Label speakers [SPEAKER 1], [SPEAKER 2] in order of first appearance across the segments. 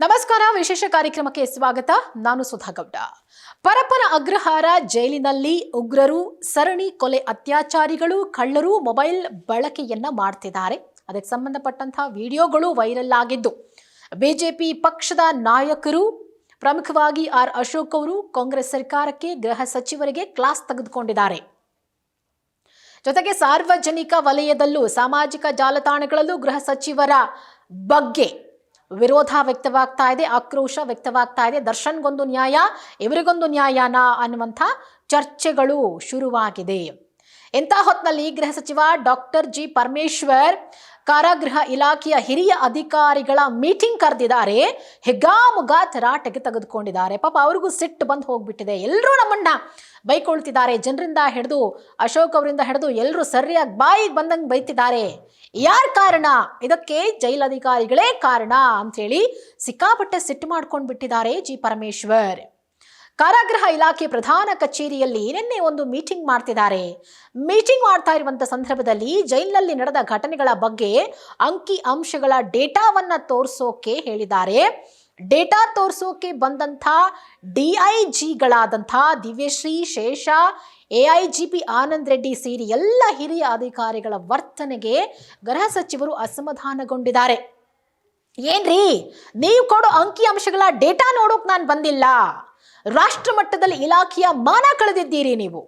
[SPEAKER 1] ನಮಸ್ಕಾರ, ವಿಶೇಷ ಕಾರ್ಯಕ್ರಮಕ್ಕೆ ಸ್ವಾಗತ. ನಾನು ಸುಧಾಗೌಡ. ಪರಪರ ಅಗ್ರಹಾರ ಜೈಲಿನಲ್ಲಿ ಉಗ್ರರು, ಸರಣಿ ಕೊಲೆ ಅತ್ಯಾಚಾರಿಗಳು, ಕಳ್ಳರು ಮೊಬೈಲ್ ಬಳಕೆಯನ್ನ ಮಾಡ್ತಿದ್ದಾರೆ. ಅದಕ್ಕೆ ಸಂಬಂಧಪಟ್ಟಂತಹ ವಿಡಿಯೋಗಳು ವೈರಲ್ ಆಗಿದ್ದು, ಬಿಜೆಪಿ ಪಕ್ಷದ ನಾಯಕರು, ಪ್ರಮುಖವಾಗಿ ಆರ್ ಅಶೋಕ್ ಅವರು ಕಾಂಗ್ರೆಸ್ ಸರ್ಕಾರಕ್ಕೆ ಗೃಹ ಸಚಿವರಿಗೆ ಕ್ಲಾಸ್ ತೆಗೆದುಕೊಂಡಿದ್ದಾರೆ. ಜೊತೆಗೆ ಸಾರ್ವಜನಿಕ ವಲಯದಲ್ಲೂ, ಸಾಮಾಜಿಕ ಜಾಲತಾಣಗಳಲ್ಲೂ ಗೃಹ ಸಚಿವರ ಬಗ್ಗೆ ವಿರೋಧ ವ್ಯಕ್ತವಾಗ್ತಾ ಇದೆ ಆಕ್ರೋಶ ವ್ಯಕ್ತವಾಗ್ತಾ ಇದೆ. ದರ್ಶನ್ಗೊಂದು ನ್ಯಾಯ ಇವರಿಗೊಂದು ನ್ಯಾಯನಾ ಅನ್ನುವಂಥ ಚರ್ಚೆಗಳು ಶುರುವಾಗಿದೆ. ಇಂಥ ಹೊತ್ತಿನಲ್ಲಿ ಗೃಹ ಸಚಿವ ಡಾಕ್ಟರ್ ಜಿ ಪರಮೇಶ್ವರ್ ಕಾರಾಗೃಹ ಇಲಾಖೆಯ ಹಿರಿಯ ಅಧಿಕಾರಿಗಳ ಮೀಟಿಂಗ್ ಕರೆದಿದ್ದಾರೆ. ಹೆಗ್ಗಾಮುಗಾ ತರಾಟೆಗೆ ತೆಗೆದುಕೊಂಡಿದ್ದಾರೆ. ಪಾಪ ಅವ್ರಿಗೂ ಸಿಟ್ಟು ಬಂದು ಹೋಗ್ಬಿಟ್ಟಿದೆ. ಎಲ್ಲರೂ ನಮ್ಮನ್ನ ಬೈಕೊಳ್ತಿದ್ದಾರೆ. ಜನರಿಂದ ಹಿಡಿದು ಅಶೋಕ್ ಅವರಿಂದ ಹಿಡಿದು ಎಲ್ಲರೂ ಸರಿಯಾಗಿ ಬಾಯಿಗೆ ಬಂದಂಗೆ ಬೈತಿದ್ದಾರೆ. ಯಾರ್ ಕಾರಣ? ಇದಕ್ಕೆ ಜೈಲ್ ಅಧಿಕಾರಿಗಳೇ ಕಾರಣ ಅಂಥೇಳಿ ಸಿಕ್ಕಾಪಟ್ಟೆ ಸಿಟ್ಟು ಮಾಡ್ಕೊಂಡು ಬಿಟ್ಟಿದ್ದಾರೆ ಜಿ ಪರಮೇಶ್ವರ್. ಕಾರಾಗೃಹ ಇಲಾಖೆ ಪ್ರಧಾನ ಕಚೇರಿಯಲ್ಲಿ ನಿನ್ನೆ ಒಂದು ಮೀಟಿಂಗ್ ಮಾಡ್ತಿದ್ದಾರೆ. ಮೀಟಿಂಗ್ ಮಾಡ್ತಾ ಇರುವಂತ ಸಂದರ್ಭದಲ್ಲಿ ಜೈಲಿನಲ್ಲಿ ನಡೆದ ಘಟನೆಗಳ ಬಗ್ಗೆ ಅಂಕಿ ಅಂಶಗಳ ಡೇಟಾವನ್ನ ತೋರಿಸೋಕೆ ಹೇಳಿದ್ದಾರೆ. ಡೇಟಾ ತೋರಿಸೋಕೆ ಬಂದಂಥ D I Divyashree, Shesha, A I G P Anand Reddy ಸೇರಿ ಎಲ್ಲ ಹಿರಿಯ ಅಧಿಕಾರಿಗಳ ವರ್ತನೆಗೆ ಗೃಹ ಸಚಿವರು ಅಸಮಾಧಾನಗೊಂಡಿದ್ದಾರೆ. ಏನ್ರಿ? ನೀವು ಕೊಡೋ ಅಂಕಿ ಅಂಶಗಳ ಡೇಟಾ ನೋಡೋಕೆ ನಾನು ಬಂದಿಲ್ಲ. ರಾಷ್ಟ್ರ ಮಟ್ಟದಲ್ಲಿ ಇಲಾಖೆಯ ಮಾನ ಕಳೆದಿದ್ದೀರಿ ನೀವು.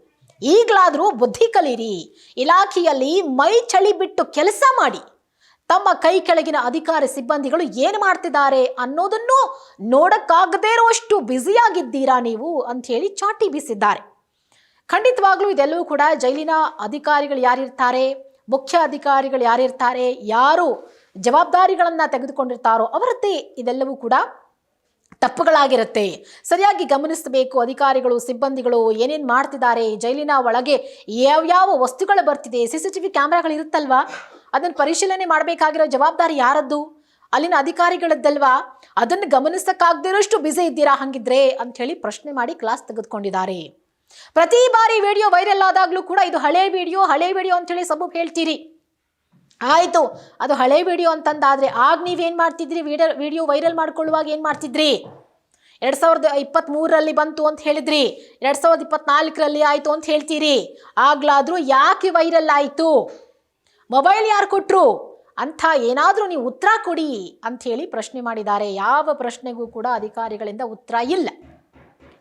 [SPEAKER 1] ಈಗಲಾದರೂ ಬುದ್ಧಿ ಕಲೀರಿ. ಇಲಾಖೆಯಲ್ಲಿ ಮೈ ಚಳಿ ಬಿಟ್ಟು ಕೆಲಸ ಮಾಡಿ. ತಮ್ಮ ಕೈ ಕೆಳಗಿನ ಅಧಿಕಾರಿ ಸಿಬ್ಬಂದಿಗಳು ಏನು ಮಾಡ್ತಿದ್ದಾರೆ ಅನ್ನೋದನ್ನು ನೋಡಕ್ಕಾಗದೇ ಇರುವಷ್ಟು ಬ್ಯುಸಿಯಾಗಿದ್ದೀರಾ ನೀವು ಅಂತ ಹೇಳಿ ಚಾಟಿ ಬೀಸಿದ್ದಾರೆ. ಖಂಡಿತವಾಗ್ಲೂ ಇದೆಲ್ಲವೂ ಕೂಡ ಜೈಲಿನ ಅಧಿಕಾರಿಗಳು ಯಾರಿರ್ತಾರೆ, ಮುಖ್ಯ ಅಧಿಕಾರಿಗಳು ಯಾರಿರ್ತಾರೆ, ಯಾರು ಜವಾಬ್ದಾರಿಗಳನ್ನು ತೆಗೆದುಕೊಂಡಿರ್ತಾರೋ ಅವರದ್ದೇ ಇದೆಲ್ಲವೂ ಕೂಡ ತಪ್ಪುಗಳಾಗಿರುತ್ತೆ. ಸರಿಯಾಗಿ ಗಮನಿಸಬೇಕು, ಅಧಿಕಾರಿಗಳು, ಸಿಬ್ಬಂದಿಗಳು ಏನೇನು ಮಾಡ್ತಿದ್ದಾರೆ, ಜೈಲಿನ ಒಳಗೆ ಯಾವ್ಯಾವ ವಸ್ತುಗಳು ಬರ್ತಿದೆ, ಸಿ ಸಿ ಟಿ ವಿ ಕ್ಯಾಮ್ರಾಗಳು ಇರುತ್ತಲ್ವಾ? ಅದನ್ನು ಪರಿಶೀಲನೆ ಮಾಡಬೇಕಾಗಿರೋ ಜವಾಬ್ದಾರಿ ಯಾರದ್ದು? ಅಲ್ಲಿನ ಅಧಿಕಾರಿಗಳದ್ದಲ್ವಾ? ಅದನ್ನು ಗಮನಿಸಕ್ಕಾಗದಿರೋಷ್ಟು ಬ್ಯುಸಿ ಇದ್ದೀರಾ ಹಂಗಿದ್ರೆ ಅಂತ ಹೇಳಿ ಪ್ರಶ್ನೆ ಮಾಡಿ ಕ್ಲಾಸ್ ತೆಗೆದುಕೊಂಡಿದ್ದಾರೆ. ಪ್ರತಿ ಬಾರಿ ವಿಡಿಯೋ ವೈರಲ್ ಆದಾಗ್ಲೂ ಕೂಡ ಇದು ಹಳೆ ವಿಡಿಯೋ ಹಳೆ ವಿಡಿಯೋ ಅಂತ ಹೇಳಿ ಸಬೂಬ್ ಹೇಳ್ತೀರಿ. ಆಯ್ತು, ಅದು ಹಳೆ ವಿಡಿಯೋ ಅಂತಂದಾದರೆ ಆಗ ನೀವೇನು ಮಾಡ್ತಿದ್ರಿ? ವಿಡಿಯೋ ವಿಡಿಯೋ ವೈರಲ್ ಮಾಡ್ಕೊಳ್ಳುವಾಗ ಏನು ಮಾಡ್ತಿದ್ರಿ? ಎರಡು ಸಾವಿರದ ಇಪ್ಪತ್ತ್ಮೂರರಲ್ಲಿ ಬಂತು ಅಂತ ಹೇಳಿದ್ರಿ. ಎರಡು ಸಾವಿರದ ಇಪ್ಪತ್ನಾಲ್ಕರಲ್ಲಿ ಆಯಿತು ಅಂತ ಹೇಳ್ತೀರಿ. ಆಗ್ಲಾದರೂ ಯಾಕೆ ವೈರಲ್ ಆಯಿತು? ಮೊಬೈಲ್ ಯಾರು ಕೊಟ್ಟರು ಅಂಥ ಏನಾದರೂ ನೀವು ಉತ್ತರ ಕೊಡಿ ಅಂಥೇಳಿ ಪ್ರಶ್ನೆ ಮಾಡಿದ್ದಾರೆ. ಯಾವ ಪ್ರಶ್ನೆಗೂ ಕೂಡ ಅಧಿಕಾರಿಗಳಿಂದ ಉತ್ತರ ಇಲ್ಲ.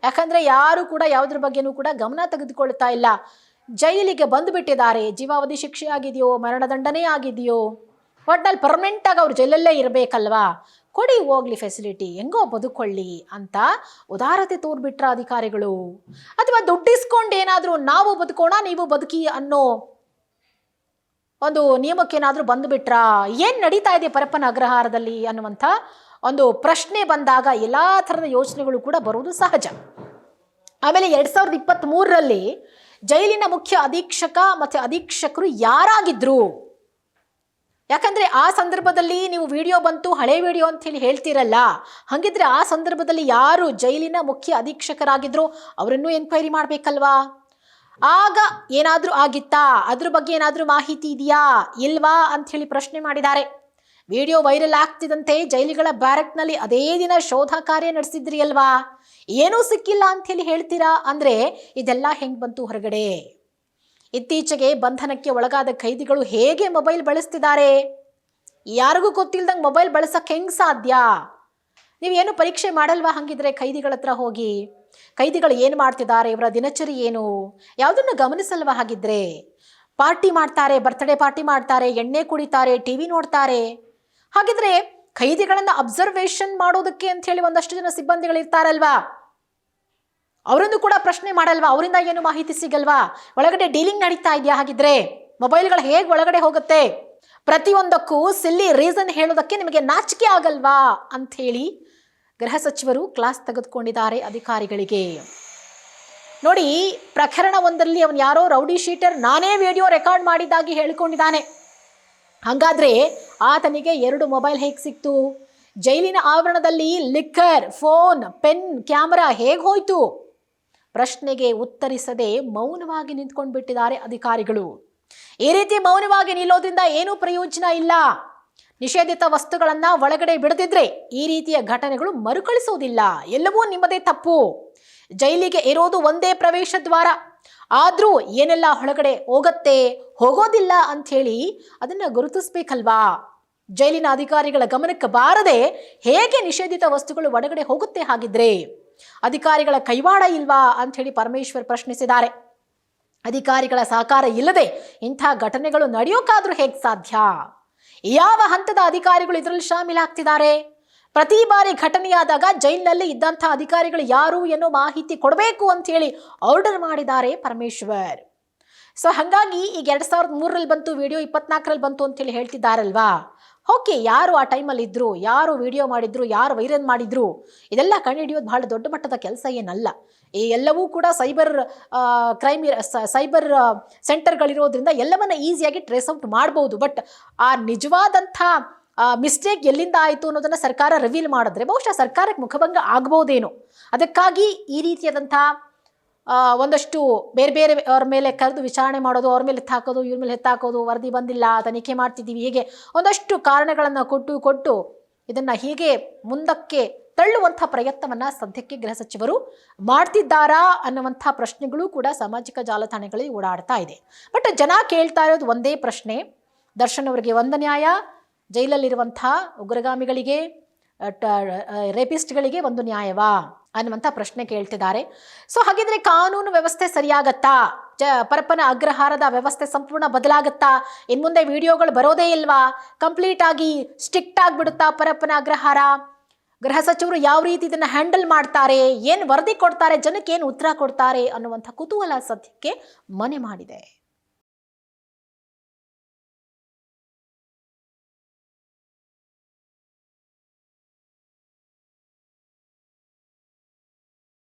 [SPEAKER 1] ಯಾಕಂದರೆ ಯಾರು ಕೂಡ ಯಾವುದ್ರ ಬಗ್ಗೆನೂ ಕೂಡ ಗಮನ ತೆಗೆದುಕೊಳ್ತಾ ಇಲ್ಲ. ಜೈಲಿಗೆ ಬಂದುಬಿಟ್ಟಿದ್ದಾರೆ ಜೀವಾವಧಿ ಶಿಕ್ಷೆ ಆಗಿದೆಯೋ ಮರಣದಂಡನೆ ಆಗಿದೆಯೋ? ಒಟ್ನಲ್ಲಿ ಪರ್ಮನೆಂಟ್ ಆಗಿ ಅವ್ರು ಜೈಲಲ್ಲೇ ಇರಬೇಕಲ್ವಾ? ಕೊಡಿ ಹೋಗ್ಲಿ ಫೆಸಿಲಿಟಿ ಹೆಂಗೋ ಬದುಕೊಳ್ಳಿ ಅಂತ ಉದಾರತೆ ತೋರ್ಬಿಟ್ರ ಅಧಿಕಾರಿಗಳು. ಅಥವಾ ದುಡ್ಡಿಸ್ಕೊಂಡು ಏನಾದರೂ ನಾವು ಬದುಕೋಣ, ನೀವು ಬದುಕಿ ಅನ್ನೋ ಒಂದು ನಿಯಮಕ್ಕೇನಾದರೂ ಬಂದುಬಿಟ್ರಾ? ಏನು ನಡೀತಾ ಇದೆ ಪರಪ್ಪನ ಅಗ್ರಹಾರದಲ್ಲಿ ಅನ್ನುವಂಥ ಒಂದು ಪ್ರಶ್ನೆ ಬಂದಾಗ ಎಲ್ಲ ಥರದ ಯೋಚನೆಗಳು ಕೂಡ ಬರುವುದು ಸಹಜ. ಆಮೇಲೆ ಎರಡು ಸಾವಿರದ ಇಪ್ಪತ್ತ್ ಮೂರರಲ್ಲಿ ಜೈಲಿನ ಮುಖ್ಯ ಅಧೀಕ್ಷಕ ಮತ್ತೆ ಅಧೀಕ್ಷಕರು ಯಾರಾಗಿದ್ರು? ಯಾಕಂದ್ರೆ ಆ ಸಂದರ್ಭದಲ್ಲಿ ನೀವು ವಿಡಿಯೋ ಬಂತು, ಹಳೆ ವಿಡಿಯೋ ಅಂತ ಹೇಳಿ ಹೇಳ್ತೀರಲ್ಲ. ಹಂಗಿದ್ರೆ ಆ ಸಂದರ್ಭದಲ್ಲಿ ಯಾರು ಜೈಲಿನ ಮುಖ್ಯ ಅಧೀಕ್ಷಕರಾಗಿದ್ರು ಅವರನ್ನು ಎನ್ಕ್ವೈರಿ ಮಾಡಬೇಕಲ್ವಾ? ಆಗ ಏನಾದರೂ ಆಗಿತ್ತಾ? ಅದ್ರ ಬಗ್ಗೆ ಏನಾದರೂ ಮಾಹಿತಿ ಇದೆಯಾ? ಇಲ್ವಾ? ಅಂತ ಹೇಳಿ ಪ್ರಶ್ನೆ ಮಾಡಿದ್ದಾರೆ. ವಿಡಿಯೋ ವೈರಲ್ ಆಗ್ತಿದಂತೆ ಜೈಲಿಗಳ ಬ್ಯಾರಕ್ನಲ್ಲಿ ಅದೇ ದಿನ ಶೋಧ ಕಾರ್ಯ ನಡೆಸಿದ್ರಿ ಅಲ್ವಾ ಏನೂ ಸಿಕ್ಕಿಲ್ಲ ಅಂತ ಹೇಳಿ ಹೇಳ್ತೀರಾ? ಅಂದ್ರೆ ಇದೆಲ್ಲ ಹೆಂಗ್ ಬಂತು ಹೊರಗಡೆ? ಇತ್ತೀಚೆಗೆ ಬಂಧನಕ್ಕೆ ಒಳಗಾದ ಖೈದಿಗಳು ಹೇಗೆ ಮೊಬೈಲ್ ಬಳಸ್ತಿದ್ದಾರೆ? ಯಾರಿಗೂ ಗೊತ್ತಿಲ್ದಂಗೆ ಮೊಬೈಲ್ ಬಳಸಕ್ಕೆ ಹೆಂಗ್ ಸಾಧ್ಯ? ನೀವೇನು ಪರೀಕ್ಷೆ ಮಾಡಲ್ವಾ ಹಾಗಿದ್ರೆ ಖೈದಿಗಳ ಹತ್ರ ಹೋಗಿ? ಖೈದಿಗಳು ಏನು ಮಾಡ್ತಿದ್ದಾರೆ? ಇವರ ದಿನಚರಿ ಏನು? ಯಾವುದನ್ನು ಗಮನಿಸಲ್ವಾ ಹಾಗಿದ್ರೆ? ಪಾರ್ಟಿ ಮಾಡ್ತಾರೆ, ಬರ್ತ್ಡೇ ಪಾರ್ಟಿ ಮಾಡ್ತಾರೆ, ಎಣ್ಣೆ ಕುಡಿತಾರೆ, ಟಿವಿ ನೋಡ್ತಾರೆ. ಹಾಗಿದ್ರೆ ಖೈದಿಗಳನ್ನ ಅಬ್ಸರ್ವೇಷನ್ ಮಾಡೋದಕ್ಕೆ ಅಂತ ಹೇಳಿ ಒಂದಷ್ಟು ಜನ ಸಿಬ್ಬಂದಿಗಳು ಇರ್ತಾರಲ್ವಾ? ಅವರನ್ನು ಕೂಡ ಪ್ರಶ್ನೆ ಮಾಡಲ್ವಾ? ಅವರಿಂದ ಏನು ಮಾಹಿತಿ ಸಿಗಲ್ವಾ? ಒಳಗಡೆ ಡೀಲಿಂಗ್ ನಡೀತಾ ಇದೆಯಾ ಹಾಗಿದ್ರೆ? ಮೊಬೈಲ್ಗಳು ಹೇಗೆ ಒಳಗಡೆ ಹೋಗುತ್ತೆ? ಪ್ರತಿಯೊಂದಕ್ಕೂ ಸಿಲ್ಲಿ ರೀಸನ್ ಹೇಳೋದಕ್ಕೆ ನಿಮಗೆ ನಾಚಿಕೆ ಆಗಲ್ವಾ? ಅಂತ ಹೇಳಿ ಗೃಹ ಸಚಿವರು ಕ್ಲಾಸ್ ತೆಗೆದುಕೊಂಡಿದ್ದಾರೆ ಅಧಿಕಾರಿಗಳಿಗೆ. ನೋಡಿ, ಪ್ರಕರಣ ಒಂದರಲ್ಲಿ ಅವನು ಯಾರೋ ರೌಡಿ ಶೀಟರ್ ನಾನೇ ವಿಡಿಯೋ ರೆಕಾರ್ಡ್ ಮಾಡಿದ್ದಾಗಿ ಹೇಳಿಕೊಂಡಿದ್ದಾನೆ. ಹಾಗಾದ್ರೆ ಆತನಿಗೆ ಎರಡು ಮೊಬೈಲ್ ಹೇಗೆ ಸಿಕ್ತು? ಜೈಲಿನ ಆವರಣದಲ್ಲಿ ಲಿಕ್ಕರ್, ಫೋನ್, ಪೆನ್, ಕ್ಯಾಮರಾ ಹೇಗೆ ಹೋಯ್ತು? ಪ್ರಶ್ನೆಗೆ ಉತ್ತರಿಸದೆ ಮೌನವಾಗಿ ನಿಂತ್ಕೊಂಡು ಬಿಟ್ಟಿದ್ದಾರೆ ಅಧಿಕಾರಿಗಳು. ಈ ರೀತಿ ಮೌನವಾಗಿ ನಿಲ್ಲೋದ್ರಿಂದ ಏನೂ ಪ್ರಯೋಜನ ಇಲ್ಲ. ನಿಷೇಧಿತ ವಸ್ತುಗಳನ್ನು ಒಳಗಡೆ ಬಿಡದಿದ್ರೆ ಈ ರೀತಿಯ ಘಟನೆಗಳು ಮರುಕಳಿಸುವುದಿಲ್ಲ ಎಲ್ಲವೂ ನಿಮ್ಮದೇ ತಪ್ಪು. ಜೈಲಿಗೆ ಇರೋದು ಒಂದೇ ಪ್ರವೇಶ ದ್ವಾರ ಆದ್ರೂ ಏನೆಲ್ಲ ಒಳಗಡೆ ಹೋಗತ್ತೆ, ಹೋಗೋದಿಲ್ಲ ಅಂಥೇಳಿ ಅದನ್ನ ಗುರುತಿಸ್ಬೇಕಲ್ವಾ? ಜೈಲಿನ ಅಧಿಕಾರಿಗಳ ಗಮನಕ್ಕೆ ಬಾರದೆ ಹೇಗೆ ನಿಷೇಧಿತ ವಸ್ತುಗಳು ಒಳಗಡೆ ಹೋಗುತ್ತೆ ಹಾಗಿದ್ರೆ? ಅಧಿಕಾರಿಗಳ ಕೈವಾಡ ಇಲ್ವಾ ಅಂಥೇಳಿ ಪರಮೇಶ್ವರ್ ಪ್ರಶ್ನಿಸಿದ್ದಾರೆ. ಅಧಿಕಾರಿಗಳ ಸಹಕಾರ ಇಲ್ಲದೆ ಇಂಥ ಘಟನೆಗಳು ನಡೆಯೋಕ್ಕಾದ್ರೂ ಹೇಗೆ ಸಾಧ್ಯ? ಯಾವ ಹಂತದ ಅಧಿಕಾರಿಗಳು ಇದರಲ್ಲಿ ಶಾಮೀಲಾಗ್ತಿದ್ದಾರೆ ಪ್ರತಿ ಬಾರಿ ಘಟನೆಯಾದಾಗ ಜೈಲಿನಲ್ಲಿ ಇದ್ದಂಥ ಅಧಿಕಾರಿಗಳು ಯಾರು ಎನ್ನೋ ಮಾಹಿತಿ ಕೊಡಬೇಕು ಅಂತ ಹೇಳಿ ಆರ್ಡರ್ ಮಾಡಿದ್ದಾರೆ ಪರಮೇಶ್ವರ್. ಸೊ ಹಾಗಾಗಿ ಈಗ ಎರಡು ಸಾವಿರದ ಮೂರರಲ್ಲಿ ಬಂತು ವಿಡಿಯೋ ಇಪ್ಪತ್ನಾಲ್ಕರಲ್ಲಿ ಬಂತು ಅಂತೇಳಿ ಹೇಳ್ತಿದ್ದಾರಲ್ವಾ? ಓಕೆ ಯಾರು ಆ ಟೈಮಲ್ಲಿ ಇದ್ರು, ಯಾರು ವಿಡಿಯೋ ಮಾಡಿದ್ರು, ಯಾರು ವೈರಲ್ ಮಾಡಿದ್ರು, ಇದೆಲ್ಲ ಕಂಡುಹಿಡಿಯೋದು ಬಹಳ ದೊಡ್ಡ ಮಟ್ಟದ ಕೆಲಸ ಏನಲ್ಲ. ಈ ಎಲ್ಲವೂ ಕೂಡ ಸೈಬರ್ ಕ್ರೈಮ್ ಸೈಬರ್ ಸೆಂಟರ್ಗಳಿರೋದ್ರಿಂದ ಎಲ್ಲವನ್ನ ಈಸಿಯಾಗಿ ಟ್ರೇಸ್ ಔಟ್ ಮಾಡ್ಬೋದು. ಬಟ್ ಆ ನಿಜವಾದಂಥ ಮಿಸ್ಟೇಕ್ ಎಲ್ಲಿಂದ ಆಯಿತು ಅನ್ನೋದನ್ನು ಸರ್ಕಾರ ರಿವೀಲ್ ಮಾಡಿದ್ರೆ ಬಹುಶಃ ಸರ್ಕಾರಕ್ಕೆ ಮುಖಭಂಗ ಆಗ್ಬೋದೇನೋ ಅದಕ್ಕಾಗಿ ಈ ರೀತಿಯಾದಂಥ ಒಂದಷ್ಟು ಬೇರೆ ಬೇರೆ ಅವ್ರ ಮೇಲೆ ಕರೆದು ವಿಚಾರಣೆ ಮಾಡೋದು, ಅವ್ರ ಮೇಲೆ ಎತ್ತಾಕೋದು, ಇವ್ರ ಮೇಲೆ ಎತ್ತಾಕೋದು, ವರದಿ ಬಂದಿಲ್ಲ, ತನಿಖೆ ಮಾಡ್ತಿದ್ದೀವಿ, ಹೀಗೆ ಒಂದಷ್ಟು ಕಾರಣಗಳನ್ನು ಕೊಟ್ಟು ಕೊಟ್ಟು ಇದನ್ನು ಹೀಗೆ ಮುಂದಕ್ಕೆ ತಳ್ಳುವಂಥ ಪ್ರಯತ್ನವನ್ನು ಸದ್ಯಕ್ಕೆ ಗೃಹ ಸಚಿವರು ಮಾಡ್ತಿದ್ದಾರಾ ಅನ್ನುವಂಥ ಪ್ರಶ್ನೆಗಳು ಕೂಡ ಸಾಮಾಜಿಕ ಜಾಲತಾಣಗಳಲ್ಲಿ ಓಡಾಡ್ತಾ ಇದೆ. ಬಟ್ ಜನ ಕೇಳ್ತಾ ಇರೋದು ಒಂದೇ ಪ್ರಶ್ನೆ, ದರ್ಶನ್ ಅವರಿಗೆ ಒಂದು ನ್ಯಾಯ ಜೈಲಲ್ಲಿರುವಂಥ ಉಗ್ರಗಾಮಿಗಳಿಗೆ ರೇಪಿಸ್ಟ್ಗಳಿಗೆ ಒಂದು ನ್ಯಾಯವಾ? ಅನ್ನುವಂಥ ಪ್ರಶ್ನೆ ಕೇಳ್ತಿದ್ದಾರೆ. ಸೊ, ಹಾಗಿದ್ರೆ ಕಾನೂನು ವ್ಯವಸ್ಥೆ ಸರಿಯಾಗತ್ತಾ? ಜ, ಪರಪ್ಪನ ಅಗ್ರಹಾರದ ವ್ಯವಸ್ಥೆ ಸಂಪೂರ್ಣ ಬದಲಾಗತ್ತಾ? ಇನ್ ಮುಂದೆ ವಿಡಿಯೋಗಳು ಬರೋದೇ ಇಲ್ವಾ? ಕಂಪ್ಲೀಟ್ ಆಗಿ ಸ್ಟ್ರಿಕ್ಟ್ ಆಗಿಬಿಡುತ್ತಾ ಪರಪ್ಪನ ಅಗ್ರಹಾರ? ಗೃಹ ಸಚಿವರು ಯಾವ ರೀತಿ ಇದನ್ನ ಹ್ಯಾಂಡಲ್ ಮಾಡ್ತಾರೆ? ಏನು ವರದಿ ಕೊಡ್ತಾರೆ? ಜನಕ್ಕೆ ಏನು ಉತ್ತರ ಕೊಡ್ತಾರೆ? ಅನ್ನುವಂಥ ಕುತೂಹಲ ಸದ್ಯಕ್ಕೆ ಮನೆ ಮಾಡಿದೆ.